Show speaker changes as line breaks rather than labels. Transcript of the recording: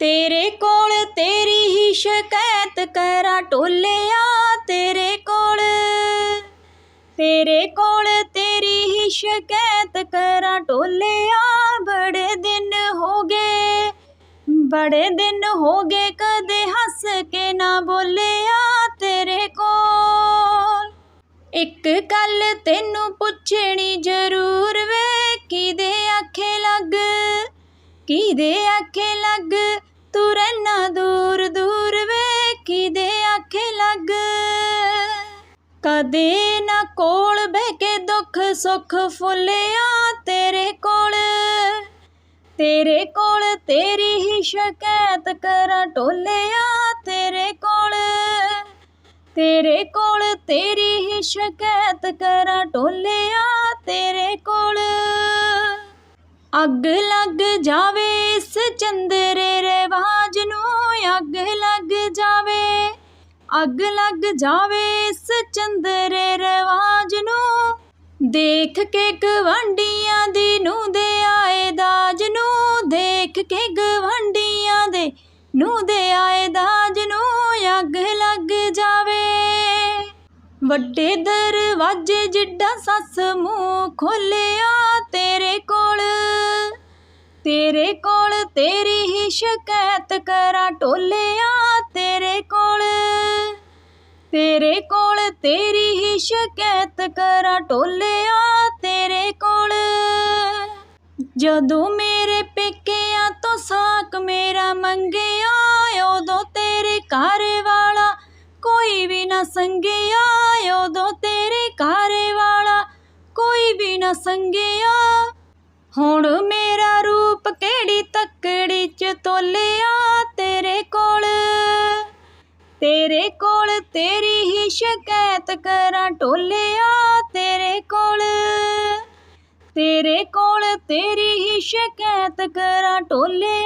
ਤੇਰੇ ਕੋਲ ਤੇਰੀ ਹੀ ਸ਼ਿਕਾਇਤ ਕਰਾਂ ਟੋਲਿਆ ਤੇਰੇ ਕੋਲ। ਤੇਰੇ ਕੋਲ ਤੇਰੀ ਹੀ ਸ਼ਿਕਾਇਤ ਕਰਾਂ ਟੋਲਿਆ, ਬੜੇ ਦਿਨ ਹੋ ਗਏ। ਬੜੇ ਦਿਨ ਹੋ ਗਏ ਕਦੇ ਹੱਸ ਕੇ ਨਾ ਬੋਲਿਆ ਤੇਰੇ ਕੋਲ। ਇੱਕ ਗੱਲ ਤੈਨੂੰ ਪੁੱਛਣੀ ਜ਼ਰੂਰ ਵੇ ਕਿਦੇ ਆਖੇ ਲੱਗ ਕਿਦੇ ਆਖੇ ਲੱਗ ਕਦੇ ਨਾ ਕੋਲ ਬਹਿ ਕੇ ਦੁੱਖ ਸੁੱਖ ਫੁੱਲਿਆ ਤੇਰੇ ਕੋਲ। ਤੇਰੇ ਕੋਲ ਤੇਰੀ ਹੀ ਸ਼ਿਕਾਇਤ ਕਰਾਂ ਟੋਲਿਆ ਤੇਰੇ ਕੋਲ। ਤੇਰੇ ਕੋਲ ਤੇਰੀ ਹੀ ਸ਼ਿਕਾਇਤ ਕਰਾਂ ਟੋਲਿਆ ਤੇਰੇ ਕੋਲ। ਅੱਗ ਲੱਗ ਜਾਵੇ ਇਸ ਚੰਦਰੇ ਰਿਵਾਜ ਅੱਗ ਲੱਗ ਜਾਵੇ ਇਸ ਚੰਦਰੇ ਰਿਵਾਜ ਨੂੰ। ਦੇਖ ਕੇ ਗਵੰਡੀਆਂ ਦੀ ਨੂੰ ਦੇ ਆਏ ਦਾਜ ਨੂੰ। ਦੇਖ ਕੇ ਗਵੰਡੀਆਂ ਦੇ ਨੂੰ ਦੇ ਆਏ ਦਾਜ ਨੂੰ ਅੱਗ ਲੱਗ ਜਾਵੇ। ਵੱਡੇ ਦਰਵਾਜ਼ੇ ਜਿੱਡਾ ਸੱਸ ਮੂੰਹ ਖੋਲਿਆ ਤੇਰੇ ਕੋਲ। ਤੇਰੇ ਕੋਲ ਤੇਰੀ ਹੀ ਸ਼ਿਕਾਇਤ ਕਰ ਤੇਰੇ ਕੋਲ ਤੇਰੀ ਹੀ ਸ਼ਿਕਾਇਤ ਕਰਾਂ ਟੋਲਿਆ ਤੇਰੇ ਕੋਲ। ਜਦੋਂ ਮੇਰੇ ਪੇਕਿਆਂ ਤੋਂ ਸਾਕ ਮੇਰਾ ਮੰਗਿਆ, ਉਦੋਂ ਤੇਰੇ ਘਰ ਵਾਲਾ ਕੋਈ ਵੀ ਨਾ ਸੰਗਿਆ, ਉਦੋਂ ਤੇਰੇ ਘਰ ਵਾਲਾ ਕੋਈ ਵੀ ਨਾ ਸੰਗਿਆ। ਹੁਣ ਮੇਰਾ ਰੂਪ ਕਿਹੜੀ ਤੱਕੜੀ ਚ ਤੋਲਿਆ ਕੋਲ ਤੇਰੀ ਹੀ ਸ਼ਿਕਾਇਤ ਕਰਾਂ ਟੋਲਿਆ ਤੇਰੇ ਕੋਲ। ਤੇਰੇ ਕੋਲ ਤੇਰੀ ਹੀ ਸ਼ਿਕਾਇਤ ਕਰਾਂ ਟੋਲਿਆ